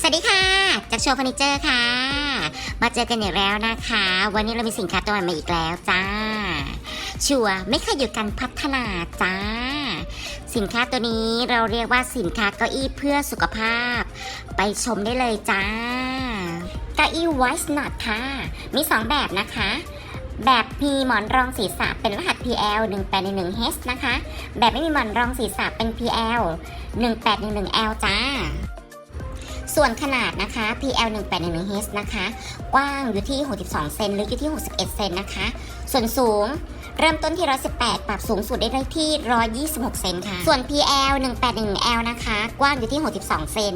สวัสดีค่ะ จากโชว์เฟอร์นิเจอร์ค่ะ มาเจอกันอีกแล้วนะคะ วันนี้เรามีสินค้าตัวใหม่มาอีกแล้วจ้า ชัวร์ไม่เคยหยุดการพัฒนาจ้า สินค้าตัวนี้เราเรียกว่าสินค้าเก้าอี้เพื่อสุขภาพ ไปชมได้เลยจ้า เก้าอี้ไวส์นอตค่ะ มี 2 แบบนะคะแบบมีหมอนรองศีรษะเป็นรหัส PL 1811 H นะคะ แบบไม่มีหมอนรองศีรษะเป็น PL 1811L จ้า ส่วนขนาดนะคะ PL 1811 H นะคะ กว้างอยู่ที่ 62 เซนลึกอยู่ที่ 61 เซนนะคะ ส่วนสูงเริ่มต้นที่ 118 ปรับสูงสุดได้ที่ 126 เซนค่ะ ส่วน PL 181L นะคะ กว้างอยู่ที่ 62 เซน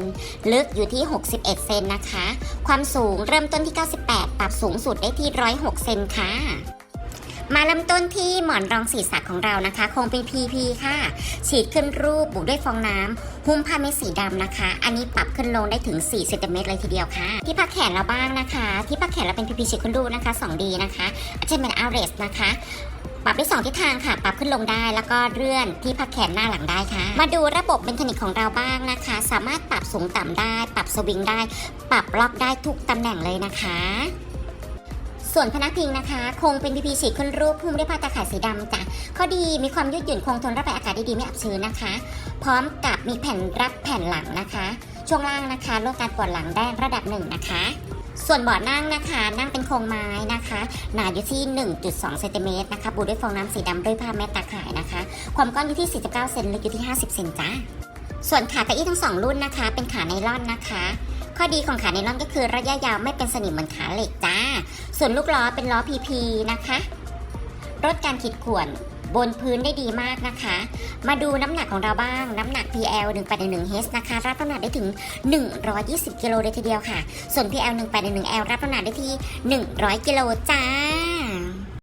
ลึกอยู่ที่ 61 เซนนะคะ ความสูงเริ่มต้นที่ 98 ปรับสูงสุดได้ที่ 106 เซนค่ะ มาเริ่มต้นที่หมอนรองศีรษะของเรานะคะคงเป็น PP ค่ะ ฉีดขึ้นรูปบุกด้วยฟองน้ำหุ้มผ้าเม็ดสีดำนะคะ อันนี้ปรับขึ้นลงได้ถึง4เซนติเมตรเลยทีเดียวค่ะ ที่พักแขนเราบ้างนะคะ ที่พักแขนเราเป็น PP ฉีดขึ้นรูปนะคะ 2D นะคะอาจจะเป็น Arrest นะคะปรับได้สองทิศทางค่ะ ปรับขึ้นลงได้ แล้วก็เลื่อนที่พักแขนหน้าหลังได้ค่ะ มาดูระบบเมคานิกของเราบ้างนะคะ สามารถปรับสูงต่ำได้ ปรับสวิงได้ ปรับล็อกได้ทุกตำแหน่งเลยนะคะ ส่วนพนักพิงนะคะ คงเป็นพีพีฉีดขึ้นรูปหุ้มด้วยผ้าตาข่ายสีดำจ้ะข้อดีมีความยืดหยุ่นคงทนระบายอากาศได้ดีไม่อับชื้นนะคะ พร้อมกับมีแผ่นรับแผ่นหลังนะคะ ช่วงล่างนะคะลดการปวดหลังได้ระดับหนึ่งนะคะ ส่วนเบาะนั่งนะคะ นั่งเป็นโครงไม้นะคะ หนาอยู่ที่ 1.2เซนติเมตรนะคะบูด้วยฟองน้ำสีดำด้วยผ้าแม่ตาข่ายนะคะ ความกว้างอยู่ที่ 49 เซนลึกอยู่ที่ 50 เซนจ้าส่วนขาเก้าอี้ทั้งสองรุ่นนะคะ เป็นขาไนล่อนนะคะ ข้อดีของขาไนล่อนก็คือระยะยาวไม่เป็นสนิมเหมือนขาเหล็กจ้า ส่วนลูกล้อเป็นล้อ PP นะคะลดการขีดข่วนบนพื้นได้ดีมากนะคะ มาดูน้ำหนักของเราบ้าง น้ำหนัก PL 181 H นะคะ รับน้ำหนักได้ถึง 120 กิโลเลยทีเดียวค่ะ ส่วน PL 181L รับน้ำหนักได้ที่ 100 กิโลจ้า